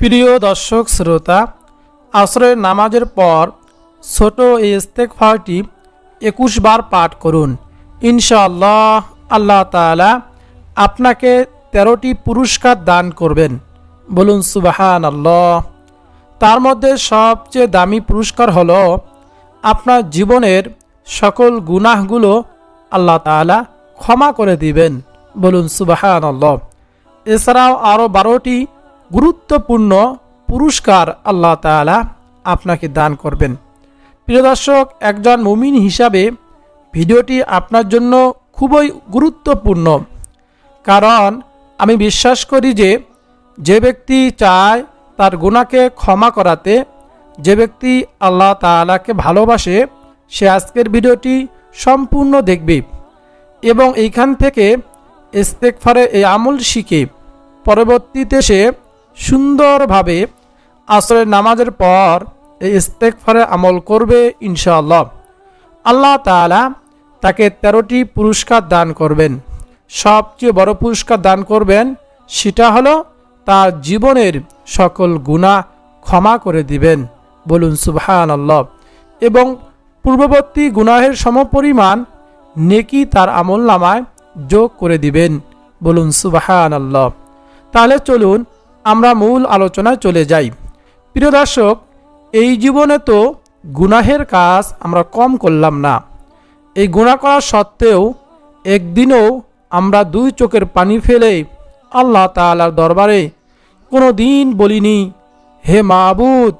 প্রিয় দর্শক, শ্রোতা আসরের নামাজের পর ছোট এই ইস্তেকফারটি একুশ বার পাঠ করুন। ইনশাআল্লাহ আল্লাহ তাআলা আপনাকে তেরোটি পুরস্কার দান করবেন। বলুন সুবাহান আল্লাহ তার মধ্যে সবচেয়ে দামি পুরস্কার হলো আপনার জীবনের সকল গুনাহগুলো আল্লাহ তাআলা ক্ষমা করে দিবেন। বলুন সুবাহান আল্লাহ এছাড়াও আরও বারোটি গুরুত্বপূর্ণ পুরস্কার আল্লাহ তাআলা আপনাকে দান করবেন। প্রিয় দর্শক, একজন মুমিন হিসাবে ভিডিওটি আপনার জন্য খুবই গুরুত্বপূর্ণ। কারণ আমি বিশ্বাস করি যে যে ব্যক্তি চায় তার গুণাকে ক্ষমা করাতে, যে ব্যক্তি আল্লাহ তাআলাকে ভালোবাসে, সে আজকের ভিডিওটি সম্পূর্ণ দেখবে এবং এইখান থেকে ইস্তেকফারে এই আমল শিখে পরবর্তীতে সে সুন্দরভাবে আসরের নামাজের পর এই ইস্তেকফারে আমল করবে ইনশাআল্লাহ। আল্লাহ তাআলা তাকে তেরোটি পুরস্কার দান করবেন। সবচেয়ে বড় পুরস্কার দান করবেন সেটা হলো তার জীবনের সকল গুণা ক্ষমা করে দিবেন। বলুন সুবহান আল্লাহ এবং পূর্ববর্তী গুনাহের সমপরিমাণ নেকি তার আমল নামায় যোগ করে দিবেন। বলুন সুবাহান আল্লাহ তাহলে চলুন আমরা মূল আলোচনায় চলে যাই। প্রিয় দর্শক, এই জীবনে তো গুনাহের কাজ আমরা কম করলাম না। এই গুণা করা সত্ত্বেও একদিনও আমরা দুই চোখের পানি ফেলে আল্লাহ তাআলার দরবারে কোনো দিন বলিনি, হে মাহবুদ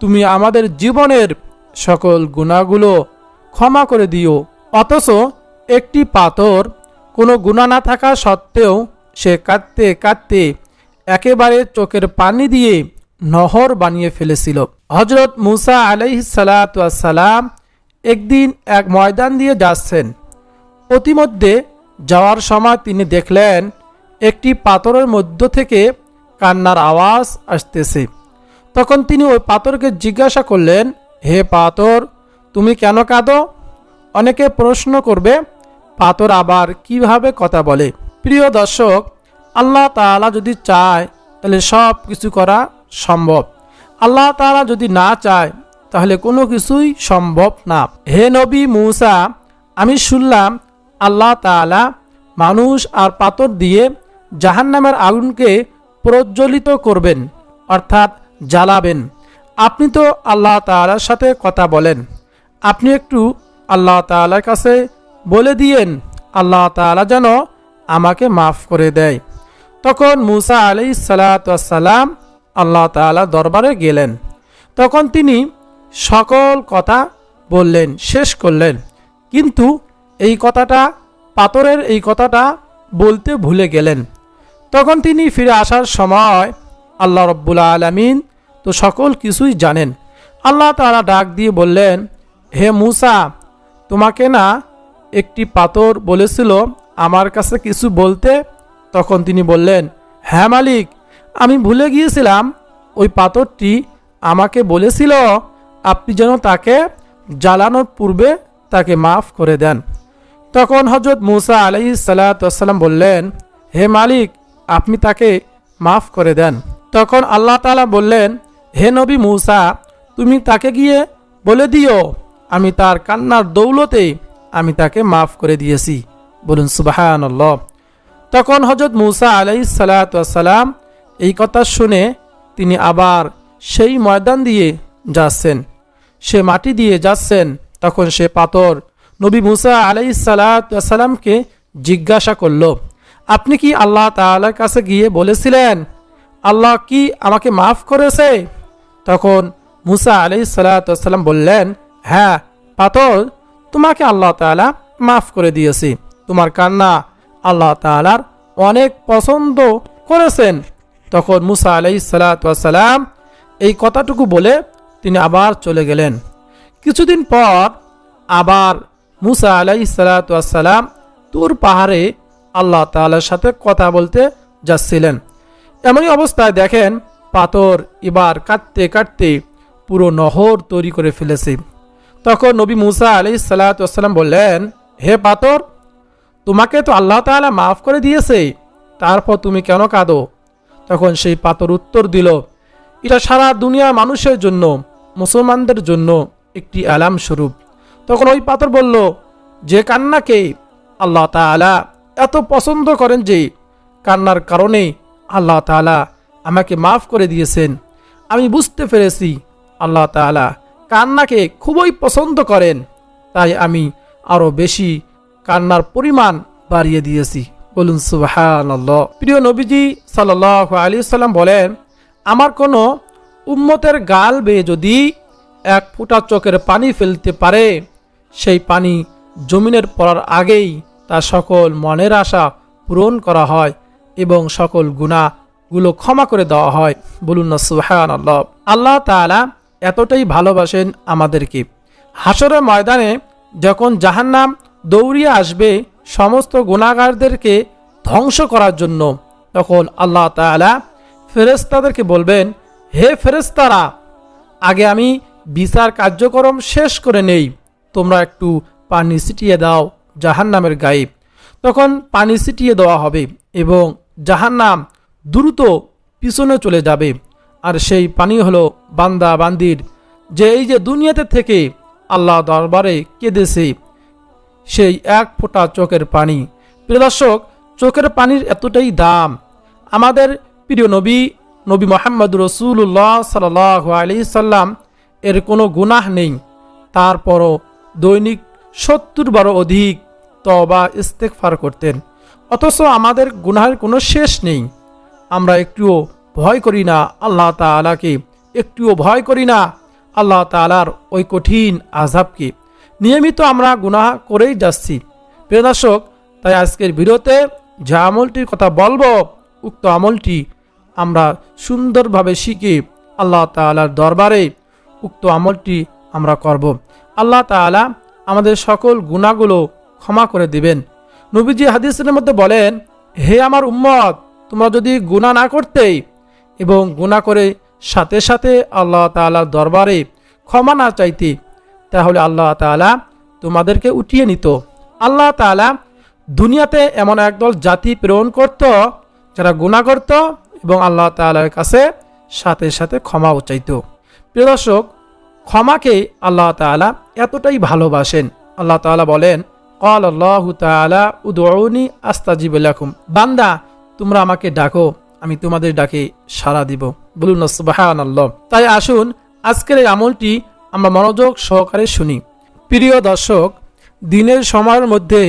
তুমি আমাদের জীবনের সকল গুণাগুলো ক্ষমা করে দিও। অথচ একটি পাথর কোনো গুণা না থাকা সত্ত্বেও সে কাঁদতে কাঁদতে একেবারে চোখের পানি দিয়ে নহর বানিয়ে ফেলেছিল। হজরত মুসা আলাইসালাম একদিন এক ময়দান দিয়ে যাচ্ছেন। অতিমধ্যে যাওয়ার সময় তিনি দেখলেন একটি পাথরের মধ্য থেকে কান্নার আওয়াজ আসতেছে। তখন তিনি ওই পাথরকে জিজ্ঞাসা করলেন, হে পাথর, তুমি কেন কাঁদো? অনেকে প্রশ্ন করবে, পাথর আবার কীভাবে কথা বলে? প্রিয় দর্শক আল্লাহ তাআলা যদি চায়, তাহলে সব কিছু করা সম্ভব। আল্লাহ তাআলা যদি না চায়, তাহলে কোনো কিছুই সম্ভব না। হে নবী মূসা, আমি শুনলাম আল্লাহ তাআলা মানুষ আর পাথর দিয়ে জাহান্নামের আগুনকে প্রজ্বলিত করবেন, অর্থাৎ জ্বালাবেন। আপনি তো আল্লাহ তাআলার সাথে কথা বলেন। আপনি একটু আল্লাহ তাআলার কাছে বলে দিয়েন, আল্লাহ তাআলা যেন আমাকে মাফ করে দেয়। তখন মুসা আলি সালাতাম আল্লাহ তাআলা দরবারে গেলেন। তখন তিনি সকল কথা বললেন, শেষ করলেন। কিন্তু এই কথাটা, পাথরের এই কথাটা বলতে ভুলে গেলেন। তখন তিনি ফিরে আসার সময় আল্লাহ রব্বুল আলমিন তো সকল কিছুই জানেন। আল্লাহ তারা ডাক দিয়ে বললেন, হে মুসা, তোমাকে না একটি পাথর বলেছিল আমার কাছে কিছু বলতে তখন তিনি বললেন হ্যাঁ মালিক, আমি ভুলে গিয়েছিলাম। ওই পাথরটি আমাকে বলেছিল, আপনি যেন তাকে জ্বালানোর পূর্বে তাকে মাফ করে দেন। তখন হজরত মুসা আলাই সাল্লাম বললেন, হে মালিক, আপনি তাকে মাফ করে দেন। তখন আল্লাহ তালা বললেন, হে নবী মুসা, তুমি তাকে গিয়ে বলে দিও, আমি তার কান্নার দৌলতে আমি তাকে মাফ করে দিয়েছি। বলুন সুবাহান তখন হজরত মুসা আলাই সালাতাম এই কথা শুনে তিনি আবার সেই ময়দান দিয়ে যাচ্ছেন। সে মাটি দিয়ে যাচ্ছেন, তখন সে পাথর নবী মুসা আলাই সালাতামকে জিজ্ঞাসা করল, আপনি কি আল্লাহ তাআলার কাছে গিয়ে বলেছিলেন, আল্লাহ কি আমাকে মাফ করেছে? তখন মুসা আলি সাল্লাম বললেন হ্যাঁ পাথর তোমাকে আল্লাহ তাআলা মাফ করে দিয়েছি। তোমার কান্না আল্লাহ তাআলার অনেক পছন্দ করেছেন। তখন মুসা আলাই সাল্লাম এই কথাটুকু বলে তিনি আবার চলে গেলেন। কিছুদিন পর আবার মুসা আলাই সাল্লাম তুর পাহাড়ে আল্লাহ তাআলার সাথে কথা বলতে যাচ্ছিলেন। এমনই অবস্থায় দেখেন পাথর এবার কাটতে কাটতে পুরো নহর তৈরি করে ফেলেছে। তখন নবী মুসা আলি সাল্লাম বললেন, হে পাথর তোমাকে তো আল্লাহ তাআলা মাফ করে দিয়েছে, তারপর তুমি কেন কাঁদো? তখন সেই পাথর উত্তর দিল, এটা সারা দুনিয়ার মানুষের জন্য, মুসলমানদের জন্য একটি অ্যালাম স্বরূপ। তখন ওই পাথর বলল, যে কান্নাকে আল্লাহ তাআলা এত পছন্দ করেন যে, কান্নার কারণে আল্লাহ তাআলা আমাকে মাফ করে দিয়েছেন। আমি বুঝতে পেরেছি আল্লাহ তাআলা কান্নাকে খুবই পছন্দ করেন, তাই আমি আরও বেশি কান্নার পরিমাণ বাড়িয়ে দিয়েছি। বলুন সুবাহান প্রিয় নবীজি সাল্লাহ আলী সাল্লাম বলেন, আমার কোনো উম্মতের গাল বেয়ে যদি এক ফুটা চোখের পানি ফেলতে পারে, সেই পানি জমিনের পড়ার আগেই তার সকল মনের আশা পূরণ করা হয় এবং সকল গুণাগুলো ক্ষমা করে দেওয়া হয়। বলুন না সুহান আল্লাহ আল্লাহ তাআলা এতটাই ভালোবাসেন আমাদেরকে। হাসরের ময়দানে যখন জাহান্নাম দৌড়িয়ে আসবে সমস্ত গুণাগারদেরকে ধ্বংস করার জন্য। তখন আল্লাহ তাআলা ফেরেস্তাদেরকে বলবেন, হে ফেরেস্তারা আগে আমি বিচার কার্যক্রম শেষ করে নেই। তোমরা একটু পানি ছিটিয়ে দাও, জাহান্নামের গায়ে। তখন পানি ছিটিয়ে দেওয়া হবে এবং জাহান্নাম দ্রুত পিছনে চলে যাবে। আর সেই পানি হলো বান্দা বান্দির যে এই যে দুনিয়াতে থেকে আল্লাহ দরবারে কেঁদেছে। সেই এক ফোঁটা চোখের পানি। প্রিয় দর্শক, চোখের পানির এতটাই দাম। আমাদের প্রিয় নবী নবী মোহাম্মদ রসুল্লাহ সাল আলি সাল্লাম এর কোনো গুনাহ নেই। তারপরও দৈনিক সত্তর বারো অধিক তবা ইস্তেকফার করতেন। অথচ আমাদের গুনাহের কোনো শেষ নেই। আমরা একটুও ভয় করি না আল্লাহ তালাকে একটুও ভয় করি না আল্লাহ তালার ওই কঠিন আজাবকে নিয়মিত আমরা গুনাহ করেই যাচ্ছি। প্রিয় দর্শক, তাই আজকের ভিডিওতে যে আমলটির কথা বলব, উক্ত আমলটি আমরা সুন্দরভাবে শিখে আল্লাহ তালার দরবারে উক্ত আমলটি আমরা করব। আল্লাহ তালা আমাদের সকল গুণাগুলো ক্ষমা করে দিবেন। নবীজি হাদিসের মধ্যে বলেন, হে আমার উম্মত, তোমরা যদি গুণা না করতে এবং গুণা করে সাথে সাথে আল্লাহ তালার দরবারে ক্ষমা না চাইতে তাহলে আল্লাহ তালা তোমাদেরকে উঠিয়ে নিত। আল্লাহ তালা দুনিয়াতে এমন একদল জাতি প্রেরণ করত, যারা গুণা করত এবং আল্লাহ তালার কাছে সাথে সাথে ক্ষমাও চাইত। প্রিয় দর্শক, ক্ষমাকে আল্লাহ তালা এতটাই ভালোবাসেন। আল্লাহ তালা বলেন কল আল্লাহ তালা উদৌনি আস্তাজিবুল্লাকুম বান্দা, তোমরা আমাকে ডাকো, আমি তোমাদের ডাকে সাড়া দিব। বলুন সুবাহান তাই আসুন, আজকের এই আমলটি আমরা মনোযোগ সহকারে শুনি। প্রিয় দর্শক, দিনের সময়ের মধ্যে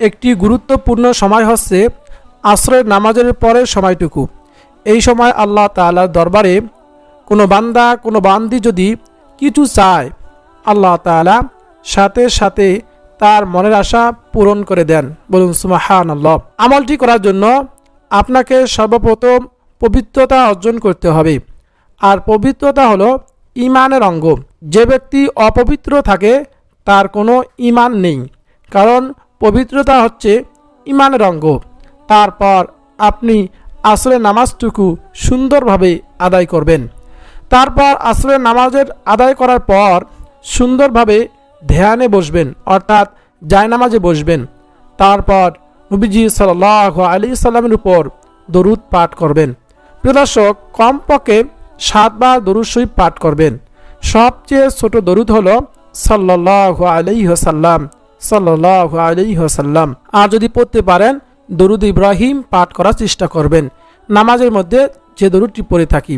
একটি গুরুত্বপূর্ণ সময় হচ্ছে আশ্রয়ের নামাজের পরের সময়টুকু। এই সময় আল্লাহ তাআলার দরবারে কোনো বান্দা, কোনো বান্দি যদি কিছু চায়, আল্লাহ তাআলা সাথে সাথে তার মনের আশা পূরণ করে দেন। বলুন সুমাহান আল্লাহ আমলটি করার জন্য আপনাকে সর্বপ্রথম পবিত্রতা অর্জন করতে হবে। আর পবিত্রতা হলো ইমানের অঙ্গ। যে ব্যক্তি অপবিত্র থাকে, তার কোনো ইমান নেই, কারণ পবিত্রতা হচ্ছে ইমানের অঙ্গ তারপর আপনি আসলে নামাজটুকু সুন্দরভাবে আদায় করবেন। তারপর আসলে নামাজের আদায় করার পর সুন্দরভাবে ধ্যানে বসবেন, অর্থাৎ জায়নামাজে বসবেন। তারপর নবীজি সাল আলী সাল্লামের উপর দরুদ পাঠ করবেন। প্রিয় দর্শক, কমপক্ষে সাতবার দরুদ শরীফ পাঠ করবেন। সবচেয়ে ছোট দরুদ হলো সাল্লাহ আলি হাসাল্লাম সাল্লাহ আলি হাসাল্লাম আর যদি পড়তে পারেন, দরুদ ইব্রাহিম পাঠ করার চেষ্টা করবেন। নামাজের মধ্যে যে দরুদটি পড়ে থাকি,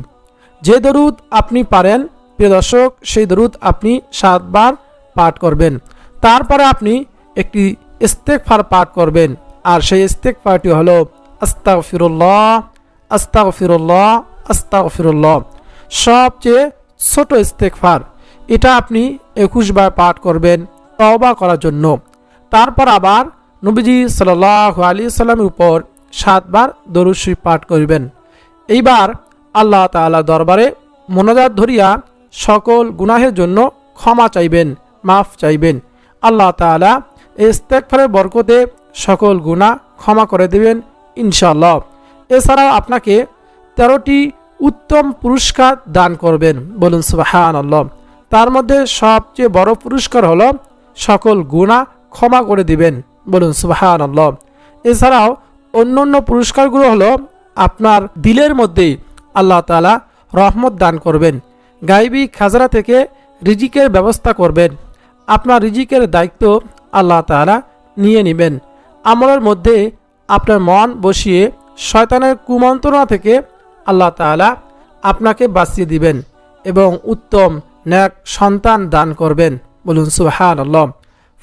যে দরুদ আপনি পারেন, প্রিয় দর্শক, সেই দরুদ আপনি সাতবার পাঠ করবেন। তারপরে আপনি একটি ইস্তেকফার পাঠ করবেন। আর সেই ইস্তেকফারটি হলো আস্তাক ফিরুল্লাহ আস্তাক ফিরুল্লাহ আস্তাক ফিরুল্লাহ সবচেয়ে ছোট ইস্তেকফার এটা আপনি একুশ বার পাঠ করবেন তওবা করার জন্য। তারপর আবার নবীজি সাল্লাহ আলী সাল্লামের উপর সাতবার দরুশ্রী পাঠ করবেন। এইবার আল্লাহ তাআলা দরবারে মনোজাত ধরিয়া সকল গুনাহের জন্য ক্ষমা চাইবেন, মাফ চাইবেন। আল্লাহ তাআলা ইস্তেকফারের বরকতে সকল গুনাহ ক্ষমা করে দেবেন ইনশাল্লাহ এছাড়াও আপনাকে তেরোটি উত্তম পুরস্কার দান করবেন। বলুন সুবাহান আল্লাহ তার মধ্যে সবচেয়ে বড় পুরস্কার হলো সকল গুণা ক্ষমা করে দিবেন। বলুন সুবাহান আল্লাহ এছাড়াও অন্য অন্য পুরস্কারগুলো হলো আপনার দিলের মধ্যে আল্লাহ তালা রহমত দান করবেন। গাইবি খাজরা থেকে রিজিকের ব্যবস্থা করবেন। আপনার রিজিকের দায়িত্ব আল্লাহ তালা নিয়ে নেবেন। আমলের মধ্যে আপনার মন বসিয়ে শয়তানের কুমন্ত্রণা থেকে আল্লাহ তাআলা আপনাকে বাঁচিয়ে দিবেন এবং উত্তম ন্যাক সন্তান দান করবেন। বলুন সুহান আল্লাহ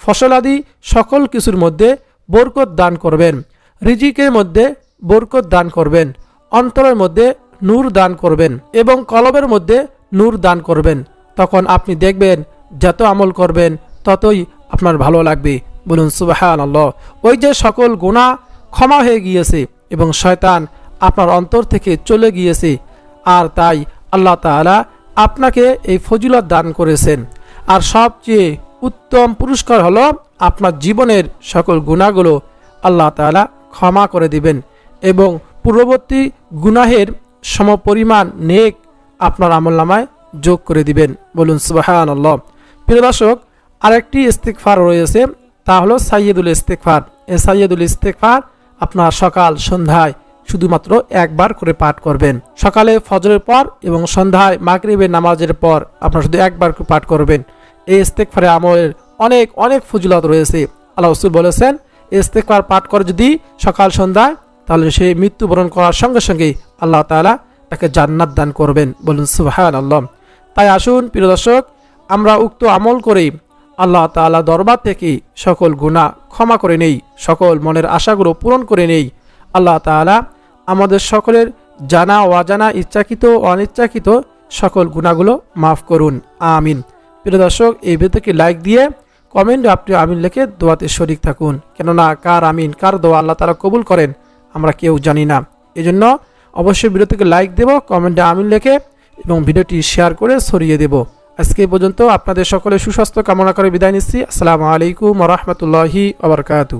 ফসলাদি সকল কিছুর মধ্যে বরকত দান করবেন, রিজিকের মধ্যে বরকত দান করবেন, অন্তরের মধ্যে নূর দান করবেন এবং কলবের মধ্যে নূর দান করবেন। তখন আপনি দেখবেন যত আমল করবেন, ততই আপনার ভালো লাগবে। বলুন সুবাহান আল্লাহ ওই যে সকল গুণা ক্ষমা হয়ে গিয়েছে এবং শয়তান আপনার অন্তর থেকে চলে গিয়েছে। আর তাই আল্লাহ তাআলা আপনাকে এই ফজিলত দান করেছেন। আর সবচেয়ে উত্তম পুরস্কার হলো আপনার জীবনের সকল গুণাগুলো আল্লাহ তাআলা ক্ষমা করে দিবেন এবং পূর্ববর্তী গুনাহের সমপরিমাণ নেক আপনার আমলনামায় যোগ করে দিবেন। বলুন সুবাহান আল্লাহ প্রিয় আরেকটি ইস্তেকফার রয়েছে, তা হলো সাইয়েদুল ইস্তেকফার এ সাইয়েদুল ইস্তেকফার আপনার সকাল, সন্ধ্যায় শুধুমাত্র একবার করে পাঠ করবেন। সকালে ফজরের পর এবং সন্ধ্যায় মাগরিবের নামাজের পর আপনারা শুধু একবার করে পাঠ করবেন। এই ইস্তেকফারে আমলের অনেক অনেক ফজিলত রয়েছে। আল্লাহ রসুল বলেছেন ইস্তেকফার পাঠ করে যদি সকাল, সন্ধ্যায়, তাহলে সে মৃত্যুবরণ করার সঙ্গে সঙ্গেই আল্লাহ তাআলা তাকে জান্নাত দান করবেন। বলুন সুবাহান আল্লাহ তাই আসুন, প্রিয় দর্শক, আমরা উক্ত আমল করেই আল্লাহ তাআলা দরবার থেকে সকল গুণা ক্ষমা করে নেই, সকল মনের আশাগুলো পূরণ করে নেই। আল্লাহ তাআলা আমাদের সকলের জানা, অজানা, ইচ্ছাকৃত, অনিচ্ছাকৃত সকল গুণাগুলো মাফ করুন। আমিন। প্রিয় দর্শক, এই ভিডিওকে লাইক দিয়ে কমেন্টে আপনি আমিন লিখে দোয়াতে শরিক থাকুন। কেননা কার আমিন, কার দোয়া আল্লাহ তারা কবুল করেন, আমরা কেউ জানি না। এজন্য অবশ্যই ভিডিওটিকে লাইক দেব কমেন্টে আমিন লিখে এবং ভিডিওটি শেয়ার করে ছড়িয়ে দেব। আজকে পর্যন্ত আপনাদের সকলে সুস্বাস্থ্য কামনা করে বিদায় নিচ্ছি। আসসালামু আলাইকুম রহমতুল্লাহি আবরকাতু